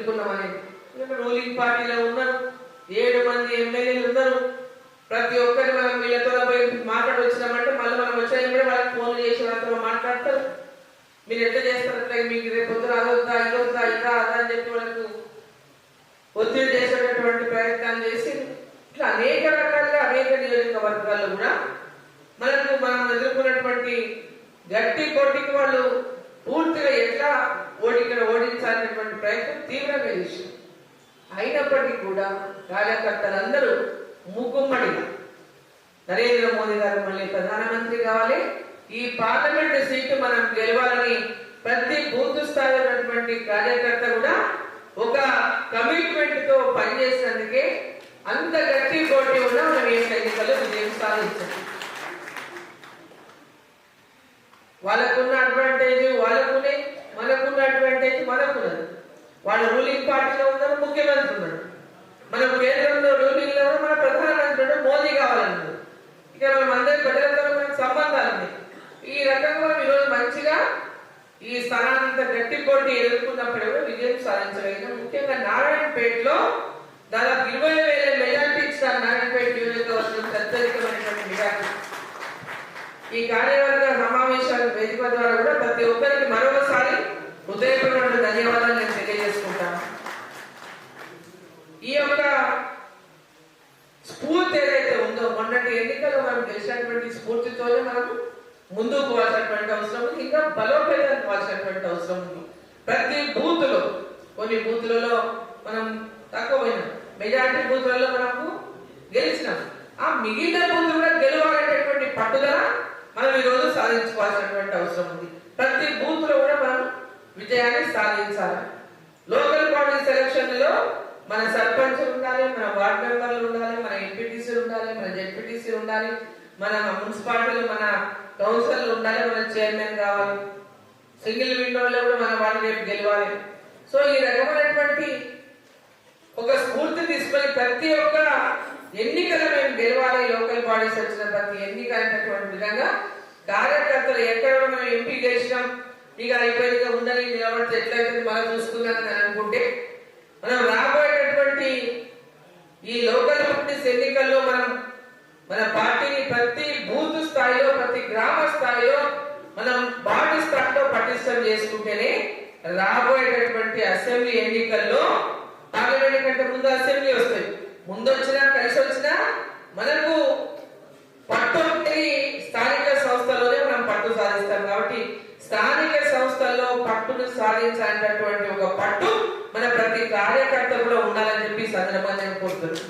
ఎదుర్కొన్నాం ఎందుకంటే రూలింగ్ పార్టీలో ఉన్నారు? ఏడు మంది ఎమ్మెల్యేలు ఉన్నారు. ప్రతి ఒక్కరి మనం వీళ్ళతో పోయి మాట్లాడి వచ్చినామంటే మళ్ళీ మనం వచ్చాక వాళ్ళకి ఫోన్ చేసి వాళ్ళతో మాట్లాడతారు. మీరు ఎట్లా చేస్తారు? మీకు రేపు పొద్దున అదొద్దా ఇదొద్దా ఇదా అదా అని చెప్పి వాళ్ళకు ఒత్తిడి చేసేటటువంటి ప్రయత్నాలు చేసి ఇట్లా అనేక రకాలుగా అనేక నియోజకవర్గాల్లో కూడా మనకు మనం ఎదుర్కొన్నటువంటి గట్టి పోటీకి వాళ్ళు పూర్తిగా ఎట్లా ఓడికి తీవ్రమైన విషయం అయినప్పటికీ కూడా కార్యకర్తలందరూ మూకుమ్మడి నరేంద్ర మోదీ గారు మళ్ళీ ప్రధానమంత్రి కావాలి. ఈ పార్లమెంట్ సీటు మనం గెలవాలని ప్రతి బూత్ స్థాయినటువంటి కార్యకర్త కూడా ఒక కమిట్మెంట్తో పనిచేసినందుకే అంత గట్టి పోటీ ఉన్న మనం ఏ ఎన్నికల్లో విజయం సాధించాం వాళ్ళకున్న అడ్వాంటేజ్ వాళ్ళకునే మనకున్న అడ్వాంటేజ్ మనకున్నది. వాళ్ళ రూలింగ్ పార్టీలో ఉన్నారు ముఖ్యమంత్రి ఉన్నాడు. మనం కేంద్రంలో రూలింగ్లో మన ప్రధానమంత్రి మోదీ కావాలన్నాడు ఇక మనం అందరి ప్రజలతో మనకు సంబంధాలు ఉన్నాయి. ఈ రకంగా మనం ఈరోజు మంచిగా ఈ స్థానానంత గట్టి పోటీ ఎదుర్కొన్నప్పుడు కూడా విజయం సాధించగలిగిన ముఖ్యంగా నారాయణపేటలో దాదాపు ఇరవై వేల మెజార్టీ ఇచ్చిన నారాయణపేట నియోజకవర్గం అత్యధికమైనటువంటి మెజార్టీ. ఈ కార్యవర్గ ఈ యొక్క స్ఫూర్తి ఏదైతే ఉందో మొన్నటి ఎన్నికల్లో మనం గెలిచినటువంటి స్ఫూర్తితోనే మనం ముందుకు పోవాల్సినటువంటి అవసరం ఉంది. ఇంకా బలోపేతం పోవాల్సినటువంటి అవసరం ఉంది. ప్రతి బూత్లో కొన్ని బూత్లలో మనం తక్కువ పోయినాం. మెజారిటీ బూత్లలో మనకు గెలిచినాం. ఆ మిగిలిన బూత్ కూడా గెలవాలనేటువంటి పట్టుదల మనం ఈ రోజు సాధించుకోవాల్సినటువంటి అవసరం ఉంది. ప్రతి బూత్లో కూడా మనం విజయాన్ని సాధించాలి. లోకల్ బాడీ సెలక్షన్ మన సర్పంచ్ ఉండాలి మన వార్డ్ మెంబర్లు ఉండాలి మన ఎంపీటీసీ ఉండాలి మన జెడ్పీటీసీ ఉండాలి మన మున్సిపాలిటీలో మన కౌన్సిల్ ఉండాలి మన చైర్మన్ కావాలి. సింగిల్ విండోలో కూడా మన వాళ్ళు రేపు గెలవాలి. సో ఈ రకమైనటువంటి ఒక స్ఫూర్తి తీసుకొని ప్రతి ఒక్క ఎన్నికలు మేము గెలవాలి లోకల్ బాడీస్ వచ్చిన ప్రతి ఎన్నిక అనేటటువంటి విధంగా కార్యకర్తలు ఎక్కడ మనం ఎంపీ గెలిచినాం. ఇక అయిపోయిందిగా ఉందని నిలబడితే ఎట్లయితే మనం చూసుకున్నానని అనుకుంటే ఈ లోకల్ పార్టీస్ ఎన్నికల్లో మనం మన పార్టీని ప్రతి బూత్ స్థాయిలో ప్రతి గ్రామ స్థాయిలో మనం బాడీ స్థాయిలో పటిష్టం చేసుకుంటేనే రాబోయేటటువంటి అసెంబ్లీ ఎన్నికల్లో పార్లమెంట్ కంటే ముందు అసెంబ్లీ వస్తాయి. ముందు వచ్చినా కలిసి వచ్చినా మనకు సంస్థల్లో సాధించాలనేటటువంటి ఒక పట్టు మన ప్రతి కార్యకర్త కూడా ఉండాలని చెప్పి ఈ సందర్భంగా నేను కోరుతున్నాను.